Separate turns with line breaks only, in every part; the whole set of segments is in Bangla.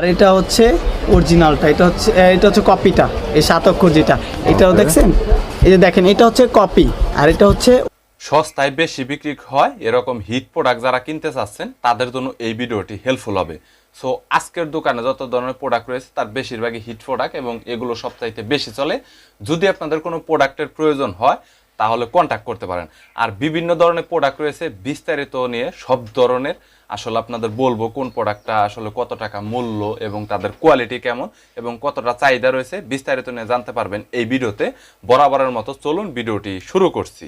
আর এটা হচ্ছে অরিজিনালটা এটা হচ্ছে এটা হচ্ছে কপিটা এই সাত অক্ষর যেটা। এটাও দেখছেন? এই যে দেখেন এটা হচ্ছে কপি আর এটা হচ্ছে
সস্তায় বেশি বিক্রি হয় এরকম হিট প্রোডাক্ট যারা কিনতে চাচ্ছেন তাদের জন্য এই ভিডিওটি হেল্পফুল হবে। সো আজকের দোকানে যত ধরনের প্রোডাক্ট রয়েছে তার বেশিরভাগই হিট প্রোডাক্ট এবং এগুলো সবচাইতে বেশি চলে। যদি আপনাদের কোনো প্রোডাক্টের প্রয়োজন হয় তাহলে কন্ট্যাক্ট করতে পারেন। আর বিভিন্ন ধরনের প্রোডাক্ট রয়েছে বিস্তারিত নিয়ে সব ধরনের আসলে আপনাদের বলব কোন প্রোডাক্টটা আসলে কত টাকা মূল্য এবং তাদের কোয়ালিটি কেমন এবং কতটা চাহিদা রয়েছে বিস্তারিত নিয়ে জানতে পারবেন এই ভিডিওতে। বরাবরের মতো চলুন ভিডিওটি শুরু করছি।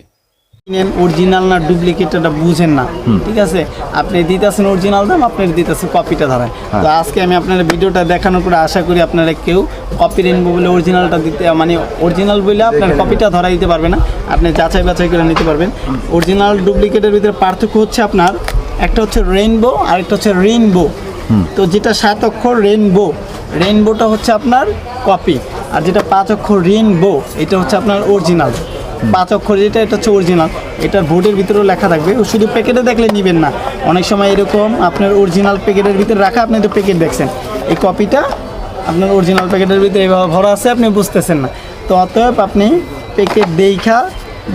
কিনেন অরিজিনাল না ডুপ্লিকেট এটা বুঝেন না। ঠিক আছে? আপনি দিতেছেন অরিজিনাল দাম আপনি দিতেছেন কপিটা ধরায়। তো আজকে আমি আপনার ভিডিওটা দেখানোর পরে আশা করি আপনারা কেউ কপি নেব বলে অরিজিনালটা দিতে মানে অরিজিনাল বলে আপনার কপিটা ধরা দিতে পারবে না। আপনি যাচাই বাছাই করে নিতে পারবেন। অরিজিনাল ডুপ্লিকেটের ভিতরে পার্থক্য হচ্ছে আপনার একটা হচ্ছে রেইনবো আর একটা হচ্ছে রেইনবো তো যেটা সাত অক্ষর রেইনবো রেইনবোটা হচ্ছে আপনার কপি আর যেটা পাঁচ অক্ষর রেইনবো এটা হচ্ছে আপনার অরিজিনাল পাঁচ অক্ষর যেটা এটা হচ্ছে অরিজিনাল এটার বোর্ডের ভিতরেও লেখা থাকবে। শুধু প্যাকেটে দেখলে নেবেন না। অনেক সময় এরকম আপনার অরিজিনাল প্যাকেটের ভিতরে রাখা আপনি তো প্যাকেট দেখছেন। এই কপিটা আপনার অরিজিনাল প্যাকেটের ভিতরে এভাবে ভরা আছে আপনি বুঝতেছেন না। তো অতএব আপনি প্যাকেট দেখা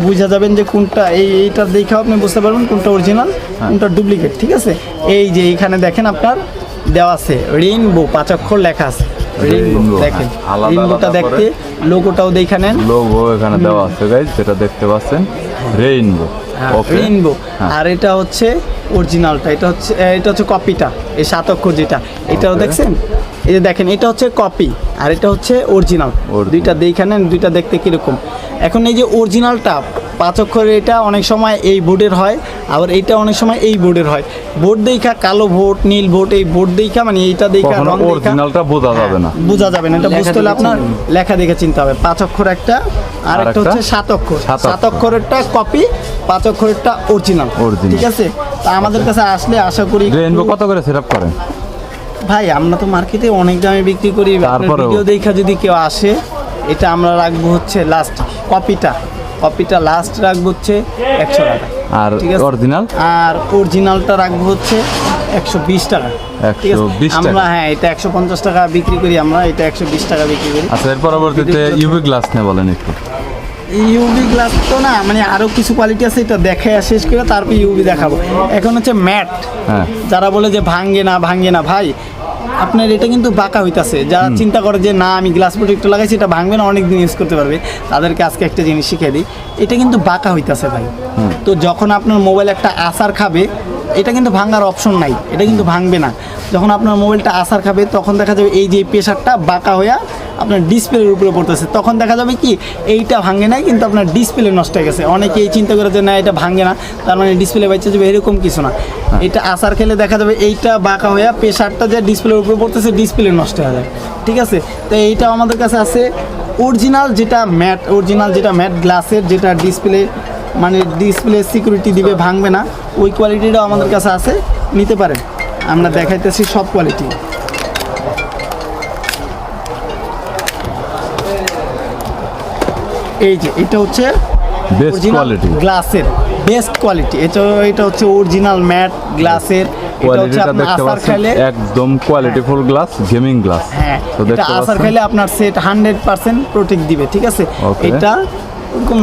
বুঝা যাবেন যে কোনটা এই এইটার দেখা আপনি বুঝতে পারবেন কোনটা অরিজিনাল কোনটা ডুপ্লিকেট ঠিক আছে? এই যে এইখানে দেখেন আপনার দেওয়া আছে রেইনবো পাঁচ অক্ষর লেখা আছে। দেখেন।
হ্যাঁ,
রেইনবোটা দেখতে লোগোটাও দেখা নেন।
লোগো এখানে দেওয়া আছে গাইজ যেটা দেখতে পাচ্ছেন রেইনবো ওকে
রেইনবো
হ্যাঁ।
আর এটা হচ্ছে অরিজিনালটা এটা হচ্ছে এটা হচ্ছে কপিটা এই সাত অক্ষর যেটা। এটাও দেখছেন? এই যে দেখেন এটা হচ্ছে কপি আর এটা হচ্ছে অরিজিনাল. দুইটা দেখেন দুইটা দেখতে কীরকম। এখন এই যে অরিজিনালটা পাঁচ অক্ষরের এটা অনেক সময় এই বোর্ডের হয় আবার এইটা অনেক সময় এই বোর্ডের হয়। বোর্ড দেখা কালো ভোট নীল ভোট এই বোর্ড দেখা মানে এইটা দেখা রং
অরিজিনালটা বোঝা যাবে না।
বোঝা যাবে না এটা বুঝতে হলে আপনার লেখা দেখে চিনতে হবে। পাঁচ অক্ষর একটা আর একটা? হচ্ছে সাত অক্ষর
সাত
অক্ষরেরটা কপি পাঁচ অক্ষরেরটা অরিজিনাল ঠিক আছে? তা আমাদের কাছে আসলে আশা করি
রেইনবো কত করে সেট করেন?
ভাই আমরা তো মার্কেটে অনেক দামে বিক্রি করি। ভিডিও দেখা যদি কেউ আসে এটা আমরা রাখব হচ্ছে লাস্ট কপিটা কপিটা লাস্ট রাখব হচ্ছে একশো টাকা।
আর
ঠিক আছে?
অরিজিনাল
আর অরিজিনালটা রাখব হচ্ছে একশো বিশ টাকা। ঠিক আছে? আমরা হ্যাঁ এটা একশো পঞ্চাশ টাকা বিক্রি করি আমরা এটা একশো বিশ টাকা বিক্রি করি।
আচ্ছা এর পরবর্তীতে ইউভি গ্লাস নিয়ে বলেন একটু।
ইউভি গ্লাস তো না মানে আরও কিছু কোয়ালিটি আছে এটা দেখে শেষ করে তারপর ইউভি দেখাবো। এখন হচ্ছে ম্যাট
হ্যাঁ।
যারা বলে যে ভাঙ্গে না ভাঙ্গে না ভাই আপনার এটা কিন্তু বাঁকা হইতেছে। যারা চিন্তা করে যে না আমি গ্লাস প্রোটেক্টর লাগাইছি এটা ভাঙবে না অনেক দিন ইউজ করতে পারবে। তাদেরকে আজকে একটা জিনিস শিখিয়ে দিই। এটা কিন্তু বাঁকা হইতেছে ভাই। তো যখন আপনার মোবাইল একটা আসার খাবে এটা কিন্তু ভাঙার অপশন নাই। এটা কিন্তু ভাঙবে না। যখন আপনার মোবাইলটা আসার খাবে তখন দেখা যাবে এই যে প্রেশারটা বাঁকা হইয়া আপনার ডিসপ্লের উপরে পড়তেছে। তখন দেখা যাবে কি এইটা ভাঙে নাই কিন্তু আপনার ডিসপ্লে নষ্ট হয়ে গেছে। অনেকে এই চিন্তা করে যে না এটা ভাঙে না। তার মানে ডিসপ্লে বাইচে যাবে এরকম কিছু না। এটা আসার খেলে দেখা যাবে এইটা বাঁকা হয়ে প্রেশারটা যে ডিসপ্লের উপরে পড়তেছে ডিসপ্লে নষ্ট হয়ে যায়। ঠিক আছে? তো এইটা আমাদের কাছে আছে। অরিজিনাল যেটা ম্যাট অরিজিনাল যেটা ম্যাট গ্লাসের যেটা ডিসপ্লে মানে ডিসপ্লে সিকিউরিটি দিবে ভাঙবে না ওই কোয়ালিটিটাও আমাদের কাছে আছে। নিতে পারেন। আমরা দেখাইতেছি সব কোয়ালিটি। এই যে এটা হচ্ছে
বেস্ট কোয়ালিটি
গ্লাসের বেস্ট কোয়ালিটি এটা এটা হচ্ছে অরিজিনাল ম্যাট গ্লাসের
কোয়ালিটিটা
আপনার
দেখতে
আসার
পাচ্ছেন
খেলে
একদম কোয়ালিটিফুল গ্লাস গেমিং গ্লাস
হ্যাঁ এটা আসার খেলে আপনার সেট হান্ড্রেড পার্সেন্ট প্রোটেক্ট দিবে ঠিক আছে? এটা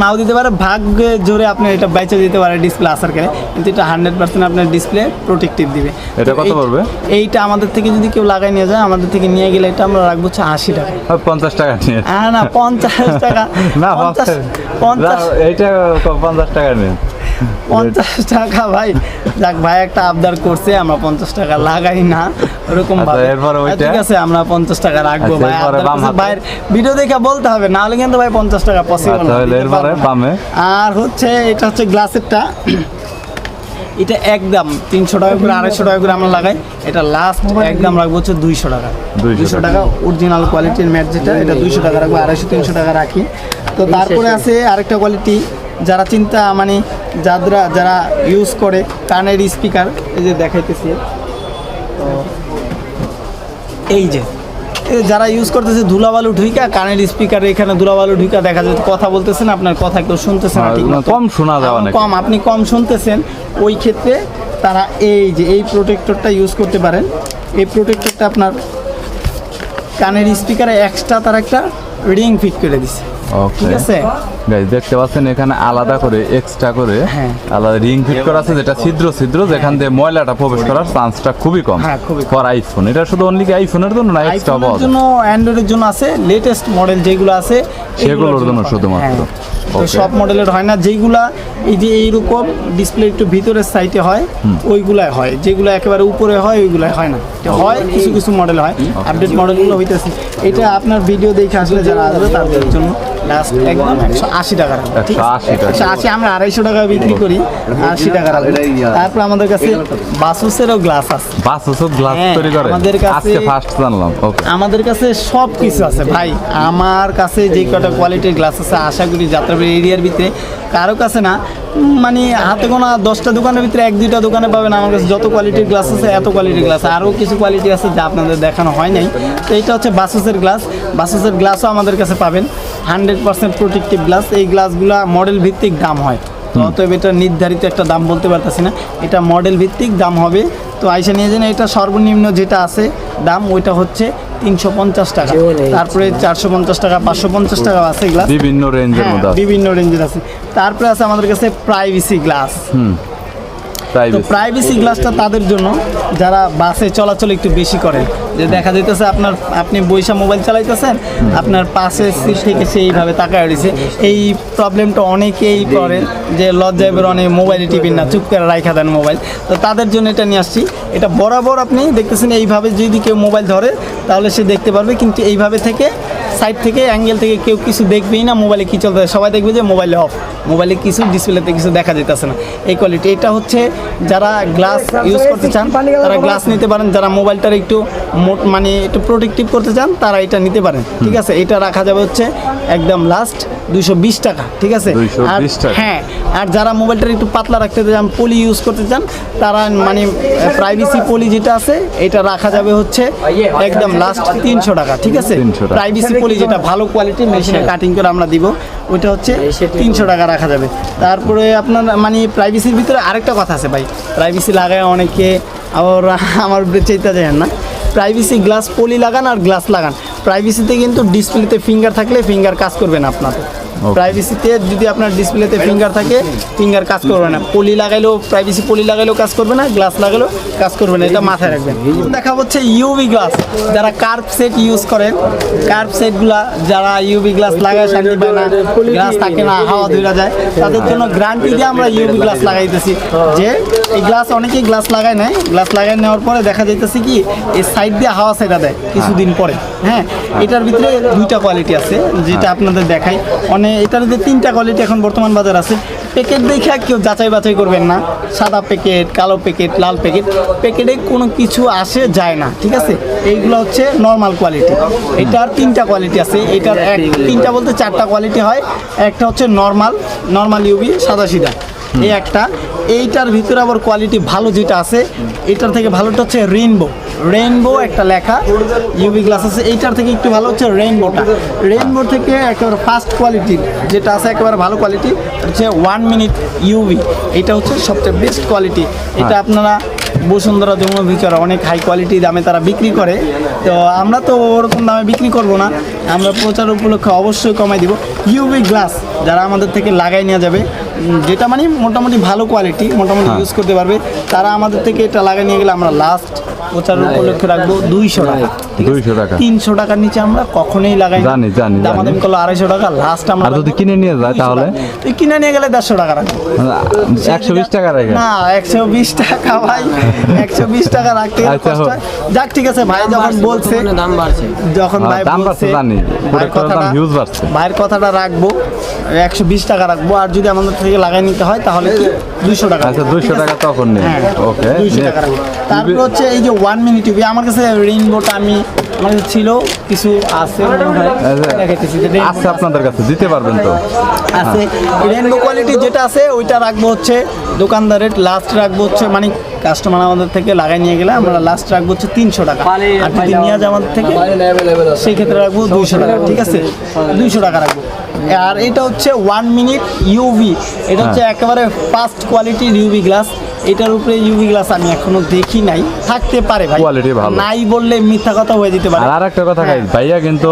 নাও দিতে পারে। ভাগ জোরে আপনি এটা বেঁচে দিতে পারে ডিসপ্লে আসার খেলে কিন্তু এটা হান্ড্রেড পার্সেন্ট আপনার ডিসপ্লে প্রোটেক্টিভ দিবে।
এটা কত পড়বে?
এইটা আমাদের থেকে যদি কেউ লাগাই নিয়ে যায় আমাদের থেকে নিয়ে গেলে এটা আমরা রাখব হচ্ছে আশি টাকা।
পঞ্চাশ টাকা নিয়ে।
হ্যাঁ না পঞ্চাশ টাকা।
না
পঞ্চাশ
পঞ্চাশ এইটা পঞ্চাশ টাকা নিন
পঞ্চাশ টাকা ভাই। যাক ভাই একটা আবদার করছে আমরা পঞ্চাশ টাকা লাগাই না। ওরকম
আচ্ছা,
ভাবে। ঠিক আছে আমরা পঞ্চাশ টাকা রাখব
আচ্ছা,
ভাই? ভাইয়ের ভিডিও দেখে বলতে হবে না হলে কিন্তু ভাই পঞ্চাশ টাকা পসিবল
আচ্ছা?
আর হচ্ছে এটা হচ্ছে গ্লাসেরটা। এটা একদম তিনশো টাকা করে আড়াইশো টাকা করে আমরা লাগাই। এটা লাস্ট একদম রাখব হচ্ছে দুইশো টাকা। দুইশো
টাকা।
টাকা অরিজিনাল কোয়ালিটির ম্যাট যেটা এটা দুইশো টাকা রাখব আড়াইশো তিনশো টাকা রাখি। তো তারপরে আছে আরেকটা কোয়ালিটি যারা চিন্তা মানে যারা যারা ইউজ করে কানের স্পিকার এই যে দেখাইতেছি তো এই যে এই যারা ইউজ করতেছে ধুলাবালু ঢুইকা কানের স্পিকার এখানে ধুলাবালু ঢুইকা দেখা যায় কথা বলতেছেন আপনার কথা কেউ শুনতেছে না
হ্যাঁ,
ঠিক।
কম শোনা যায় অনেক।
কম আপনি কম শুনতেছেন ওই ক্ষেত্রে তারা এই যে এই প্রোটেক্টরটা ইউজ করতে পারেন এই প্রোটেক্টরটা আপনার কানের স্পিকারে এক্সট্রা তার একটা রিং ফিট করে দিছে ঠিক আছে।
গাইস দেখতে পাচ্ছেন এখানে আলাদা করে এক্সট্রা করে
হ্যাঁ।
আলাদা রিং ফিট করা আছে যেটা ছিদ্র ছিদ্র যেখান দিয়ে ময়লাটা প্রবেশ করার চান্সটা খুবই কম।
হ্যাঁ,
ফর আইফোন এটা শুধু অনলি আইফোনের জন্য না এক্সট্রা পাওয়া
জন্য অ্যান্ড্রয়েডের জন্য আছে লেটেস্ট মডেল যেগুলো আছে
সেগুলোর জন্য শুধুমাত্র।
তো সব মডেলের হয় না যেগুলা এই যে এইরকম ডিসপ্লে একটু ভিতরের সাইডে হয় ওইগুলাই হয়। যেগুলো একেবারে উপরে হয় ওইগুলাই হয় না। হয় কিছু কিছু মডেল হয়। আপডেট মডেলগুলো হইতেছে। এটা আপনার ভিডিও দেখে আসলে যারা আসবে তাদের জন্য লাস্ট একদম একশো আশি টাকা রাখব, ঠিক? আছে?
180 টাকা।
একশো আশি আমরা আড়াইশো টাকা বিক্রি করি আশি টাকা তারপর আমাদের কাছে বাসুসেরও গ্লাস আছে।
গ্লাস
হ্যাঁ,
তৈরি করে
আমাদের কাছে-
আজকে ফার্স্ট জানলাম
আমাদের কাছে সব কিছু আছে ভাই। আমার কাছে যে কটা কোয়ালিটির গ্লাস আছে আশা করি যাত্রাবাড়ি এরিয়ার ভিতরে। কারও কাছে না মানে হাতে গোনা দশটা দোকানের ভিতরে এক দুইটা দোকানে পাবেন আমার কাছে যত কোয়ালিটির গ্লাস আছে এত কোয়ালিটির গ্লাস আরও কিছু কোয়ালিটি আছে যা আপনাদের দেখানো হয় নাই। তো এইটা হচ্ছে বাসুসের গ্লাস বাসুসের গ্লাসও আমাদের কাছে পাবেন। হান্ড্রেড পার্সেন্ট প্রোটেক্টিভ গ্লাস এই গ্লাসগুলো মডেল ভিত্তিক দাম হয়। তো অতএব এটা নির্ধারিত একটা দাম বলতে পারতেছি না। এটা মডেল ভিত্তিক দাম হবে তো আইসা নিয়ে যান এটা সর্বনিম্ন যেটা আছে দাম ওইটা হচ্ছে তিনশো পঞ্চাশ টাকা। তারপরে চারশো পঞ্চাশ টাকা পাঁচশো পঞ্চাশ টাকা আছে গ্লাস
বিভিন্ন রেঞ্জের মধ্যে
বিভিন্ন রেঞ্জের আছে। তারপরে আছে আমাদের কাছে প্রাইভেসি গ্লাস তো
প্রাইভেসি
গ্লাসটা তাদের জন্য, যারা বাসে চলাচল একটু বেশি করে। যে দেখা যাইতেছে আপনার, আপনি বৈশা মোবাইল চালাইতেছেন, আপনার পাশে সিট থেকে সে এইভাবে তাকায় রয়েছে। এই প্রবলেমটা অনেকেই করে যে লজ্জায় অনেক মোবাইলে টিপিন না, চুপ করে রাইখা দেন মোবাইল তো তাদের জন্য এটা নিয়ে আসছি। এটা বরাবর আপনি দেখতেছেন, এইভাবে যদি কেউ মোবাইল ধরে, তাহলে সে দেখতে পারবে, কিন্তু এইভাবে থেকে সাইড থেকে অ্যাঙ্গেল থেকে কেউ কিছু দেখবেই না মোবাইলে কি চলতেছে? সবাই দেখবে যে মোবাইলে অফ মোবাইলে কিছু ডিসপ্লেতে কিছু দেখা যেতেছে না। এই কোয়ালিটি এটা হচ্ছে যারা গ্লাস ইউজ করতে চান তারা গ্লাস নিতে পারেন। যারা মোবাইলটার একটু মোট মানে একটু প্রোটেক্টিভ করতে চান তারা এটা নিতে পারেন। ঠিক আছে? এটা রাখা যাবে হচ্ছে একদম লাস্ট দুইশো বিশ টাকা। ঠিক আছে?
220
আর
টাকা।
হ্যাঁ আর যারা মোবাইলটা একটু পাতলা রাখতে চান পলি ইউজ করতে চান তারা মানে প্রাইভেসি পলি যেটা আছে এটা রাখা যাবে হচ্ছে একদম লাস্ট তিনশো টাকা। ঠিক আছে?
300
প্রাইভেসি পলি যেটা ভালো কোয়ালিটির মেশিনে কাটিং করে আমরা দিব। ওইটা হচ্ছে তিনশো টাকা রাখা যাবে। তারপরে আপনার মানে প্রাইভেসির ভিতরে আরেকটা কথা আছে ভাই। প্রাইভেসি লাগায় অনেকে আবার আমার চাইতে যায় না। প্রাইভেসি গ্লাস পলি লাগান আর গ্লাস লাগান। প্রাইভেসিতে কিন্তু ডিসপ্লেতে ফিঙ্গার থাকলে ফিঙ্গার কাজ করবে না আপনার প্রাইভেসিতে যদি আপনার ডিসপ্লেতে ফিঙ্গার থাকে ফিঙ্গার কাজ করবে না। পলি লাগাইলেও প্রাইভেসি পলি লাগাইলেও কাজ করবে না গ্লাস লাগাইলেও কাজ করবে না, এটা মাথায় রাখবেন। দেখা হচ্ছে ইউভি গ্লাস যারা কার্ভ সেট ইউজ করেন কার্ভ সেটগুলা যারা ইউভি গ্লাস লাগায়, শান্তি পায় না গ্লাস থাকে না, হাওয়া ধরে যায়, তাদের জন্য গ্রান্টি দিয়ে আমরা ইউভি গ্লাস লাগাইতেছি। যে এই গ্লাস অনেকেই গ্লাস লাগায় নেয় গ্লাস লাগাই নেওয়ার পরে দেখা যাইতেছে কি, এই সাইড দিয়ে হাওয়া সেটা দেয়, কিছুদিন পরে। হ্যাঁ এটার ভিতরে দুইটা কোয়ালিটি আছে, যেটা আপনাদের দেখাই। অনেক এটার যে তিনটা কোয়ালিটি এখন বর্তমান বাজার আছে প্যাকেট দেখে কেউ যাচাই বাছাই করবেন না। সাদা প্যাকেট কালো প্যাকেট লাল প্যাকেট প্যাকেটে কোনো কিছু আসে, যায় না, ঠিক আছে? এইগুলো হচ্ছে নর্মাল কোয়ালিটি এটার তিনটা কোয়ালিটি আছে, এটার এক, তিনটা বলতে চারটা কোয়ালিটি হয়। একটা হচ্ছে নর্মাল নর্মাল ইউবি সাদা সিধা। এই একটা এইটার ভিতরে আবার কোয়ালিটি ভালো যেটা আছে এটার থেকে ভালোটা হচ্ছে রেইনবো রেইনবো একটা লেখা ইউভি গ্লাস আছে এইটার থেকে একটু ভালো হচ্ছে রেইনবোটা রেইনবো থেকে একেবারে ফার্স্ট কোয়ালিটি যেটা আছে একেবারে ভালো কোয়ালিটি হচ্ছে ওয়ান মিনিট ইউভি এটা হচ্ছে সবচেয়ে বেস্ট কোয়ালিটি এটা আপনারা বসুন্ধরা যমুনা ভিতরে অনেক হাই কোয়ালিটি দামে তারা বিক্রি করে। তো আমরা তো ওরকম দামে বিক্রি করব না আমরা প্রচার উপলক্ষে অবশ্যই কমাই দিব। ইউভি গ্লাস যারা আমাদের থেকে লাগাই নেওয়া যাবে যেটা মানে মোটামুটি ভালো কোয়ালিটি মোটামুটি ইউজ করতে পারবে তারা আমাদের থেকে এটা লাগাই নিয়ে গেলে আমরা লাস্ট প্রচার উপলক্ষে রাখব দুইশো টাকা?
200 টাকা।
তিনশো টাকার নিচে আমরা কখনোই লাগাই
জানি, জানি, জানি।
দামাদামি করলে আড়াইশো টাকা লাস্ট আমরা
যদি কিনে নিয়ে যায় তাহলে?
তুই কিনে নিয়ে গেলে দেড়শো টাকা রাখব।
একশো বিশ টাকা রেখে
না একশো বিশ টাকা ভাই। একশো বিশ টাকা রাখতে
আচ্ছা।
হয়। যাক ঠিক আছে ভাই যখন বলছে
দাম বাড়ছে।
যখন
হ্যাঁ,
ভাই
দাম বাড়ছে জানি।
ভাইয়ের কথাটা
বাড়ছে।
ভাইয়ের কথাটা রাখব একশো বিশ টাকা রাখব। আর যদি আমাদের থেকে লাগাই নিতে হয় তাহলে দুইশো টাকা।
আচ্ছা দুইশো টাকা তখন নেই।
হ্যাঁ
ওকে
দুইশো টাকা তারপর হচ্ছে এই যে ওয়ান মিনিট টিভি আমার কাছে রেইনবোটা আমি আমার কাছে ছিল কিছু আছে হয়।
আচ্ছা আপনাদের কাছে দিতে পারবেন তো।
আছে। রেনবো কোয়ালিটি যেটা আছে ওইটা রাখব হচ্ছে দোকানদারের লাস্ট রাখব হচ্ছে মানে কাস্টমার আমাদের থেকে লাগাই নিয়ে গেলে আমরা লাস্ট রাখব হচ্ছে তিনশো টাকা। আর যদি নিয়ে যায় আমাদের থেকে সেই ক্ষেত্রে রাখব দুইশো টাকা ঠিক আছে? দুইশো টাকা রাখব। আর এটা হচ্ছে ওয়ান মিনিট ইউভি এটা হচ্ছে একেবারে ফার্স্ট কোয়ালিটির ইউভি গ্লাস এটার উপরে ইউভি গ্লাস আমি এখনও দেখি নাই। থাকতে পারে ভাই।
কোয়ালিটি ভালো।
নাই বললে মিথ্যা কথা হয়ে যেতে পারে।
আর আরেকটা কথা গাইস ভাইয়া কিন্তু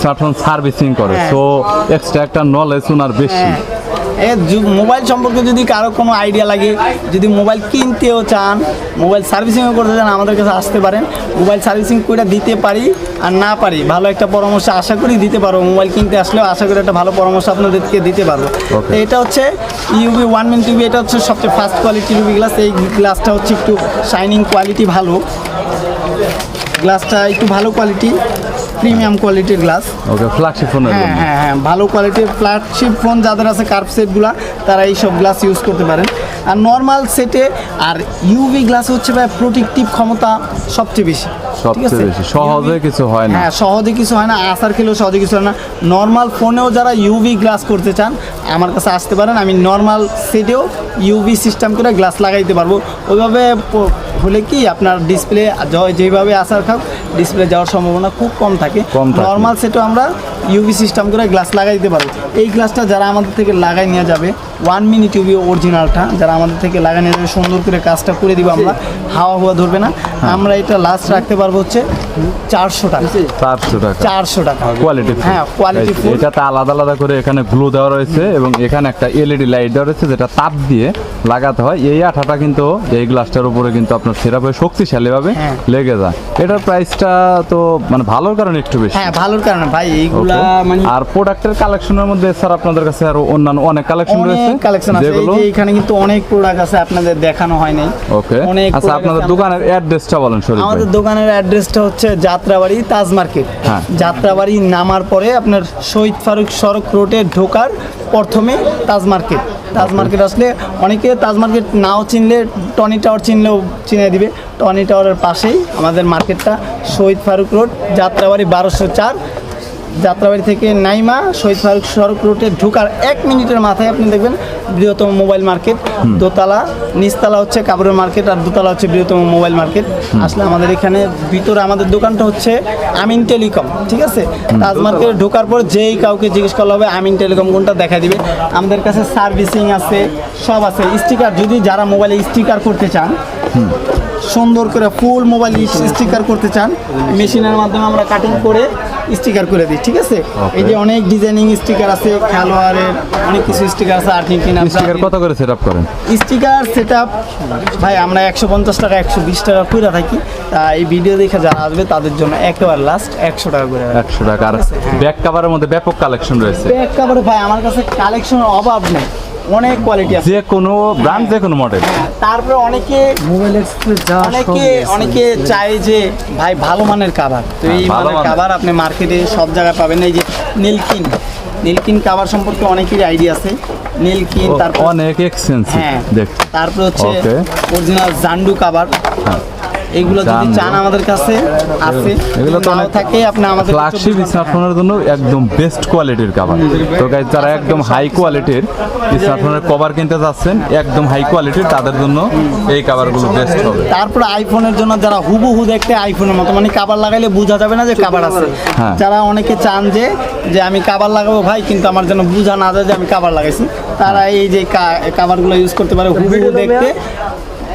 স্মার্টফোন সার্ভিসিং করে
হ্যাঁ।
সো এক্সট্রা একটা নলেজ ওনার বেশি।
হ্যাঁ। মোবাইল সম্পর্কে যদি কারও কোনো আইডিয়া লাগে যদি মোবাইল কিনতেও চান মোবাইল সার্ভিসিংও করতে চান আমাদের কাছে আসতে পারেন। মোবাইল সার্ভিসিং করে দিতে পারি আর না পারি ভালো একটা পরামর্শ আশা করি দিতে পারব। মোবাইল কিনতে আসলেও আশা করি একটা ভালো পরামর্শ আপনাদেরকে দিতে পারব। তো এটা হচ্ছে ইউবি ওয়ান মিন টিভি এটা হচ্ছে সবচেয়ে ফার্স্ট কোয়ালিটি ইউবি গ্লাস এই গ্লাসটা হচ্ছে একটু শাইনিং কোয়ালিটি ভালো। গ্লাসটা একটু ভালো কোয়ালিটি প্রিমিয়াম কোয়ালিটির গ্লাস
ওকে ফ্ল্যাগশিপ ফোনের
হ্যাঁ হ্যাঁ হ্যাঁ ভালো কোয়ালিটির ফ্ল্যাগশিপ ফোন যাদের আছে কার্ভ সেটগুলা তারা এই সব গ্লাস ইউজ করতে পারেন। আর নর্মাল সেটে আর ইউভি গ্লাস হচ্ছে ভাই প্রোটেক্টিভ ক্ষমতা সবচেয়ে বেশি।
সবচেয়ে বেশি। সহজে কিছু হয় না।
হ্যাঁ সহজে কিছু হয় না আসার খেলেও সহজে কিছু হয় না। নর্মাল ফোনেও যারা ইউভি গ্লাস করতে চান আমার কাছে আসতে পারেন। আমি নর্মাল সেটেও ইউভি সিস্টেম করে গ্লাস লাগাইতে পারব। ওইভাবে হলে কি আপনার ডিসপ্লে যেভাবে আসার খাও ডিসপ্লে যাওয়ার সম্ভাবনা খুব কম থাকে। নর্মাল সেটও আমরা ইউভি সিস্টেম করে গ্লাস লাগাই দিতে পারব এই গ্লাসটা যারা আমাদের থেকে লাগাই নিয়ে যাবে ওয়ান মিনিট ইউবি অরিজিনালটা যারা আমাদের থেকে লাগাই নিয়ে যাবে সুন্দর করে কাজটা করে দিব আমরা হাওয়া হাওয়া ধরবে না। আমরা এটা লাস্ট রাখতে পারব হচ্ছে চারশো টাকা।
চারশো টাকা।
চারশো টাকা।
কোয়ালিটি
হ্যাঁ, full।
এটাতে আলাদা আলাদা করে এখানে গ্লু দেওয়া রয়েছে এবং এখানে একটা এলইডি লাইট দেওয়া রয়েছে যেটা তাপ দিয়ে লাগাতে হয়। এই আঠাটা কিন্তু এই গ্লাসটার উপরে কিন্তু আপনার সেরাভাবে শক্তিশালী ভাবে
হ্যাঁ।
লেগে যায়। এটার প্রাইসটা তো মানে ভালোর কারণে একটু বেশি।
হ্যাঁ ভালোর কারণে। ভাই এইগুলা
আর প্রোডাক্টের কালেকশনের মধ্যে স্যার আপনাদের কাছে আরও অন্যান্য অনেক কালেকশন রয়েছে।
কালেকশন আছে। এই এখানে কিন্তু অনেক প্রোডাক্ট আছে আপনাদের দেখানো হয় নাই।
ওকে আচ্ছা আপনাদের দোকানের অ্যাড্রেসটা বলেন শরীফ
আমাদের দোকানের অ্যাড্রেসটা হচ্ছে যাত্রাবাড়ি তাজ মার্কেট।
হ্যাঁ।
যাত্রাবাড়ি নামার পরে আপনার শহীদ ফারুক সড়ক রোডে ঢোকার প্রথমে তাজ মার্কেট। তাজ মার্কেট আসলে অনেকে তাজ মার্কেট নাও চিনলে টনি টাওয়ার চিনলেও চিনে দিবে। টনি টাওয়ারের পাশেই আমাদের মার্কেটটা শহীদ ফারুক রোড যাত্রাবাড়ি বারোশো চার যাত্রাবাড়ি থেকে নাইমা শহীদ ফারুক সড়ক রোডে ঢোকার এক মিনিটের মাথায় আপনি দেখবেন বৃহত্তম মোবাইল মার্কেট। দোতলা নিচতলা হচ্ছে কাপড়ের মার্কেট আর দোতলা হচ্ছে বৃহত্তম মোবাইল মার্কেট। আসলে আমাদের এখানে ভিতরে আমাদের দোকানটা হচ্ছে আমিন টেলিকম ঠিক আছে? তাজ মার্কেটে ঢোকার পর যেই কাউকে জিজ্ঞেস করলে হবে আমিন টেলিকম কোনটা দেখা দিবে। আমাদের কাছে সার্ভিসিং আছে সব আছে। স্টিকার যদি যারা মোবাইলে স্টিকার করতে চান সুন্দর করে ফুল মোবাইল স্টিকার করতে চান মেশিনের মাধ্যমে আমরা কাটিং করে স্টিকার করে দিই ঠিক আছে? এই যে অনেক ডিজাইনিং স্টিকার আছে খেলোয়াড়ের অনেক কিছু স্টিকার আছে আর্জেন্টিনা
স্টিকার কত করে সেট আপ করেন?
স্টিকার সেট আপ ভাই আমরা একশো পঞ্চাশ টাকা একশো বিশ টাকা করে থাকি। তা এই ভিডিও দেখে যারা আসবে তাদের জন্য একেবারে লাস্ট একশো টাকা করে।
একশো টাকা। আর ব্যাক কাভারের মধ্যে ব্যাপক কালেকশন রয়েছে।
একেবারে ভাই আমার কাছে কালেকশনের অভাব নেই। অনেক কোয়ালিটি আছে।
যে কোনো ব্র্যান্ড যে কোনো মডেল
তারপরে অনেকে মোবাইল অনেকে অনেকে চায় যে ভাই ভালো মানের কাভার তো এই
হ্যাঁ, ভালো
মানের। কাভার আপনি মার্কেটে সব জায়গায় পাবেন। এই যে নীলকিন নীলকিন কাভার সম্পর্কে অনেকেরই আইডিয়া আছে। নীলকিন তারপর
অনেক এক্সপেন্সিভ
হ্যাঁ
দেখ
তারপর হচ্ছে. অরিজিনাল জান্ডু কাভার এইগুলো যদি চান আমাদের কাছে আছে।
এগুলো তো অনেক
থাকে আপনি আমাদের
ফ্ল্যাগশিপ স্মার্টফোনের জন্য একদম বেস্ট কোয়ালিটির কভার তো গাইজ যারা একদম হাই কোয়ালিটির স্মার্টফোনের কভার কিনতে যাচ্ছেন একদম হাই কোয়ালিটির তাদের জন্য এই কভারগুলো বেস্ট হবে।
তারপরে আইফোনের জন্য যারা হুবহু দেখতে আইফোনের মতো মানে কাবার লাগাইলে বোঝা যাবে না যে কাবার আছে।
হ্যাঁ।
যারা অনেকে চান যে যে আমি কাবার লাগাবো ভাই কিন্তু আমার যেন বোঝা না যায় যে আমি কাবার লাগাইছি তারা এই যে কাবারগুলো ইউজ করতে পারে হুবহু দেখতে।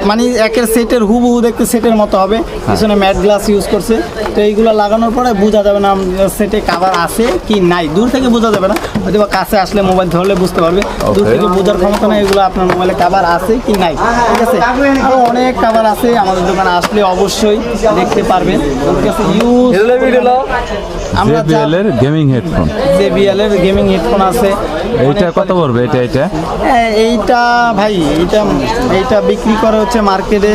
মানে একের সেটের হুবহু দেখতে সেটের মতো হবে। পিছনে ম্যাট গ্লাস ইউজ করছে। তো এইগুলো লাগানোর পরে বোঝা যাবে না সেটে কাভার আছে কি নাই। দূর থেকে বোঝা যাবে না। হয়তো বা কাছে আসলে মোবাইল ধরলে বুঝতে পারবে। দূর থেকে বোঝার ক্ষমতা নেই এগুলো আপনার মোবাইলে কাভার আছে কি নাই। ঠিক আছে? আরও অনেক কাভার আছে। আমাদের দোকানে আসলে অবশ্যই দেখতে পারবেন। ঠিক আছে ইউজ আমরা
জেবিএল এর গেমিং হেডফোন
জেবিএল এর গেমিং হেডফোন আছে।
এইটা কত পড়বে এটা এটা
হ্যাঁ, এইটা ভাই এইটা এইটা বিক্রি করে হচ্ছে মার্কেটে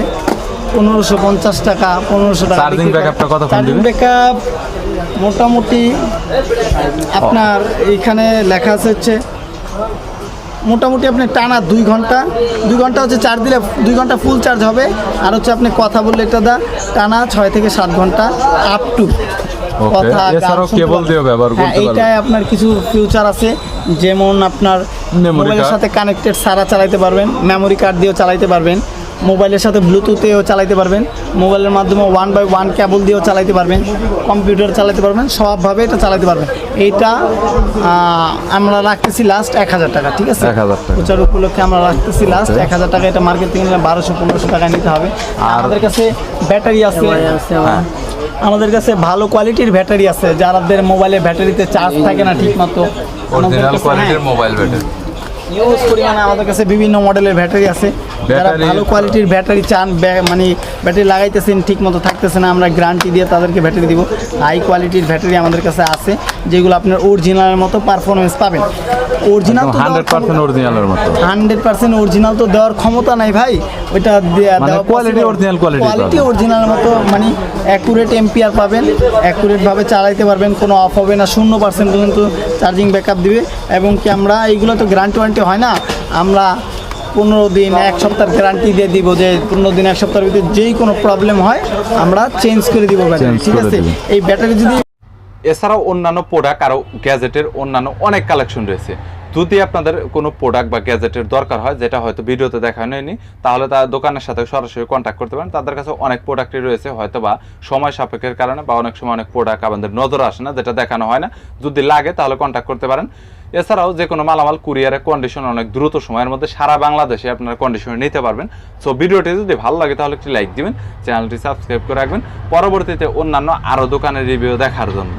পনেরোশো পঞ্চাশ টাকা পনেরোশো টাকা
Charging backup-টা কতক্ষণ
চার্জিং? ব্যাকআপ মোটামুটি আপনার এইখানে লেখা আছে হচ্ছে মোটামুটি আপনি টানা দুই ঘণ্টা দুই ঘণ্টা হচ্ছে চার্জ দিলে দুই ঘণ্টা ফুল চার্জ হবে। আর হচ্ছে আপনি কথা বললে এটা দা টানা ছয় থেকে সাত ঘণ্টা আপ টু
Okay, এছাড়াও cable দিয়েও ব্যবহার করতে পারবেন।
এইটায় আপনার কিছু ফিউচার আছে যেমন আপনার মোবাইলের সাথে কানেক্টেড সারা চালাইতে পারবেন মেমোরি কার্ড দিয়েও চালাইতে পারবেন মোবাইলের সাথে ব্লুটুথেও চালাতে পারবেন মোবাইলের মাধ্যমে ওয়ান বাই ওয়ান কেবল দিয়েও চালাতে পারবেন কম্পিউটার চালাতে পারবেন সবভাবে এটা চালাতে পারবেন। এইটা আমরা রাখতেছি লাস্ট এক হাজার টাকা ঠিক আছে?
1000 টাকা।
প্রচার উপলক্ষে আমরা রাখতেছি লাস্ট এক হাজার টাকা এটা মার্কেট থেকে নিলে বারোশো পনেরোশো টাকা নিতে হবে। আর আমাদের কাছে ব্যাটারি আছে। হ্যাঁ। আমাদের কাছে ভালো কোয়ালিটির ব্যাটারি আছে। যাদের মোবাইলে ব্যাটারিতে চার্জ থাকে না ঠিকমতো।
অরিজিনাল কোয়ালিটির মোবাইল ব্যাটারি
ইউজ পরিমাণে আমাদের কাছে বিভিন্ন মডেলের ব্যাটারি আছে। যারা ভালো কোয়ালিটির ব্যাটারি চান মানে ব্যাটারি লাগাইতেছেন ঠিক মতো থাকতেছে না আমরা গ্যারান্টি দিয়ে তাদেরকে ব্যাটারি দিব। হাই কোয়ালিটির ব্যাটারি আমাদের কাছে আছে যেগুলো আপনার অরিজিনালের মতো পারফরমেন্স পাবেন। অরিজিনাল তো
হান্ড্রেড পার্সেন্ট অরিজিনালের মতো।
হান্ড্রেড পার্সেন্ট অরিজিনাল তো দেওয়ার ক্ষমতা নাই ভাই। ওইটা
মানে original quality
কোয়ালিটি
পাবেন।
অরিজিনাল মতো মানে অ্যাকুরেট এম্পিয়ার পাবেন অ্যাকুরেট ভাবে চালাইতে পারবেন কোনো অফ হবে না শূন্য পার্সেন্ট পর্যন্ত চার্জিং ব্যাকআপ দিবে। এবং কি আমরা এইগুলো তো গ্যারান্টি ওয়ারেন্টি হয় না। আমরা পনেরো দিন এক সপ্তাহের গ্যারান্টি দিয়ে দিব যে পনেরো দিন এক সপ্তাহের ভিতরে যেই কোনো প্রবলেম হয় আমরা চেঞ্জ করে দিব ব্যাটারি ঠিক আছে? এই ব্যাটারি যদি
এছাড়াও অন্যান্য প্রোডাক্ট আরও গ্যাজেটের অন্যান্য অনেক কালেকশন রয়েছে। যদি আপনাদের কোনো প্রোডাক্ট বা গ্যাজেটের দরকার হয় যেটা হয়তো ভিডিওতে দেখানো হয়নি তাহলে তার দোকানের সাথে সরাসরি কন্ট্যাক্ট করতে পারেন। তাদের কাছে অনেক প্রোডাক্টই রয়েছে হয়তো বা সময় সাপেক্ষের কারণে বা অনেক সময় অনেক প্রোডাক্ট আমাদের নজর আসে না যেটা দেখানো হয় না। যদি লাগে তাহলে কন্ট্যাক্ট করতে পারেন। এছাড়াও যে কোনো মালামাল কুরিয়ারের কন্ডিশন অনেক দ্রুত সময়ের মধ্যে সারা বাংলাদেশে আপনারা কন্ডিশনে নিতে পারবেন। সো ভিডিওটি যদি ভালো লাগে তাহলে একটি লাইক দিবেন, চ্যানেলটি সাবস্ক্রাইব করে রাখবেন। পরবর্তীতে অন্যান্য আরও দোকানের রিভিউ দেখার জন্য।